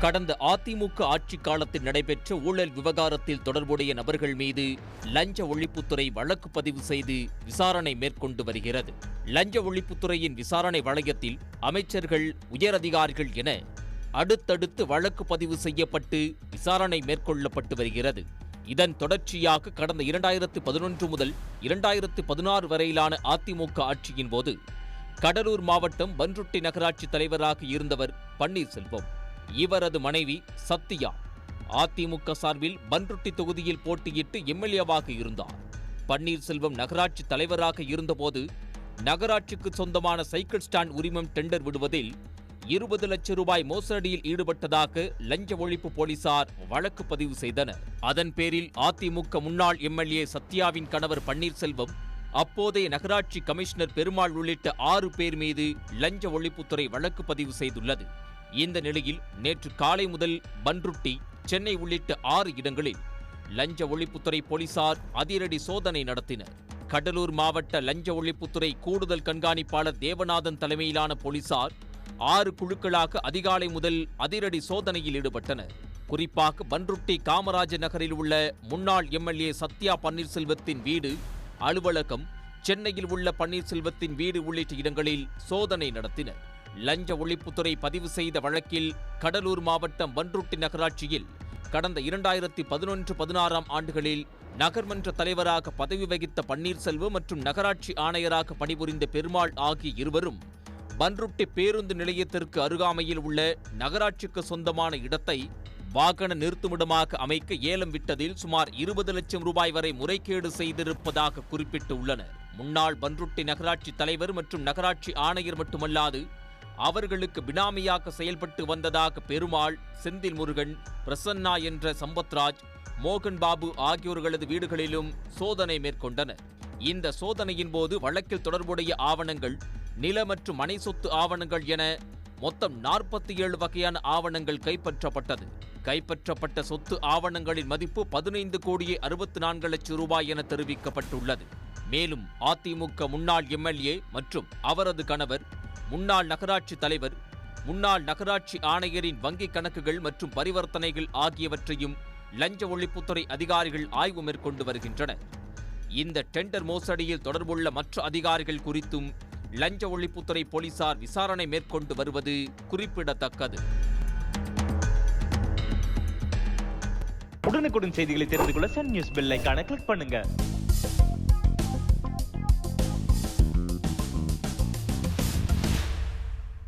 கடந்த அதிமுக ஆட்சி காலத்தில் நடைபெற்ற ஊழல் விவகாரத்தில் தொடர்புடைய நபர்கள் மீது லஞ்ச ஒழிப்புத்துறை வழக்கு பதிவு செய்து விசாரணை மேற்கொண்டு வருகிறது. லஞ்ச ஒழிப்புத்துறையின் விசாரணை வளையத்தில் அமைச்சர்கள் உயரதிகாரிகள் என அடுத்தடுத்து வழக்கு பதிவு செய்யப்பட்டு விசாரணை மேற்கொள்ளப்பட்டு வருகிறது. இதன் தொடர்ச்சியாக கடந்த இரண்டாயிரத்து பதினொன்று முதல் இரண்டாயிரத்து பதினாறு வரையிலான அதிமுக ஆட்சியின் போது கடலூர் மாவட்டம் பன்ருட்டி நகராட்சி தலைவராக இருந்தவர் பன்னீர்செல்வம். இவரது மனைவி சத்யா. அதிமுக சார்பில் பன்ருட்டி தொகுதியில் போட்டியிட்டு எம்எல்ஏவாக இருந்தார். பன்னீர்செல்வம் நகராட்சி தலைவராக இருந்தபோது நகராட்சிக்கு சொந்தமான சைக்கிள் ஸ்டாண்ட் உரிமம் டெண்டர் விடுவதில் இருபது லட்சம் ரூபாய் மோசடியில் ஈடுபட்டதாக லஞ்ச ஒழிப்பு போலீசார் வழக்கு பதிவு செய்தனர். அதன் பேரில் அதிமுக முன்னாள் எம்எல்ஏ சத்யாவின் கணவர் பன்னீர்செல்வம் அப்போதைய நகராட்சி கமிஷனர் பெருமாள் உள்ளிட்ட ஆறு பேர் மீது லஞ்ச ஒழிப்புத்துறை வழக்கு பதிவு செய்துள்ளது. இந்த நிலையில் நேற்று காலை முதல் பன்ருட்டி சென்னை உள்ளிட்ட ஆறு இடங்களில் லஞ்ச ஒழிப்புத்துறை போலீசார் அதிரடி சோதனை நடத்தினர். கடலூர் மாவட்ட லஞ்ச ஒழிப்புத்துறை கூடுதல் கண்காணிப்பாளர் தேவநாதன் தலைமையிலான போலீசார் ஆறு குழுக்களாக அதிகாலை முதல் அதிரடி சோதனையில் ஈடுபட்டனர். குறிப்பாக பன்ருட்டி காமராஜ நகரில் உள்ள முன்னாள் எம்எல்ஏ சத்யா பன்னீர்செல்வத்தின் வீடு அலுவலகம் சென்னையில் உள்ள பன்னீர்செல்வத்தின் வீடு உள்ளிட்ட இடங்களில் சோதனை நடத்தினர். லஞ்ச ஒழிப்புத்துறை பதிவு செய்த வழக்கில் கடலூர் மாவட்டம் பன்ருட்டி நகராட்சியில் கடந்த இரண்டாயிரத்தி பதினொன்று பதினாறாம் ஆண்டுகளில் நகர்மன்ற தலைவராக பதவி வகித்த பன்னீர்செல்வம் மற்றும் நகராட்சி ஆணையராக பணிபுரிந்த பெருமாள் ஆகிய இருவரும் பன்ருட்டி பேருந்து நிலையத்திற்கு அருகாமையில் உள்ள நகராட்சிக்கு சொந்தமான இடத்தை வாகன நிறுத்துமிடமாக அமைக்க ஏலம் விட்டதில் சுமார் இருபது லட்சம் ரூபாய் வரை முறைகேடு செய்திருப்பதாக குறிப்பிட்டுள்ளனர் முன்னாள் பன்ருட்டி நகராட்சி தலைவர் மற்றும் நகராட்சி ஆணையர் மட்டுமல்லாது அவர்களுக்கு பினாமியாக செயல்பட்டு வந்ததாக பெருமாள் செந்தில் முருகன் பிரசன்னா என்ற சம்பத்ராஜ் மோகன் பாபு ஆகியோர்களது வீடுகளிலும் சோதனை மேற்கொண்டனர். இந்த சோதனையின் போது வழக்கில் தொடர்புடைய ஆவணங்கள் நில மற்றும் மனை சொத்து ஆவணங்கள் என மொத்தம் நாற்பத்தி ஏழு வகையான ஆவணங்கள் கைப்பற்றப்பட்டது. கைப்பற்றப்பட்ட சொத்து ஆவணங்களின் மதிப்பு பதினைந்து கோடியே அறுபத்தி நான்கு லட்சம் ரூபாய் என தெரிவிக்கப்பட்டுள்ளது. மேலும் அதிமுக முன்னாள் எம்எல்ஏ மற்றும் அவரது கணவர் முன்னாள் நகராட்சி தலைவர் முன்னாள் நகராட்சி ஆணையரின் வங்கிக் கணக்குகள் மற்றும் பரிவர்த்தனைகள் ஆகியவற்றையும் லஞ்ச ஒழிப்புத்துறை அதிகாரிகள் ஆய்வு மேற்கொண்டு வருகின்றனர். இந்த டெண்டர் மோசடியில் தொடர்புள்ள மற்ற அதிகாரிகள் குறித்தும் லஞ்ச ஒழிப்புத்துறை போலீசார் விசாரணை மேற்கொண்டு வருவது குறிப்பிடத்தக்கது. உடனுக்குடன் செய்திகளை தெரிந்து கொள்ள சன் நியூஸ் பெல் ஐகானை கிளிக் பண்ணுங்க.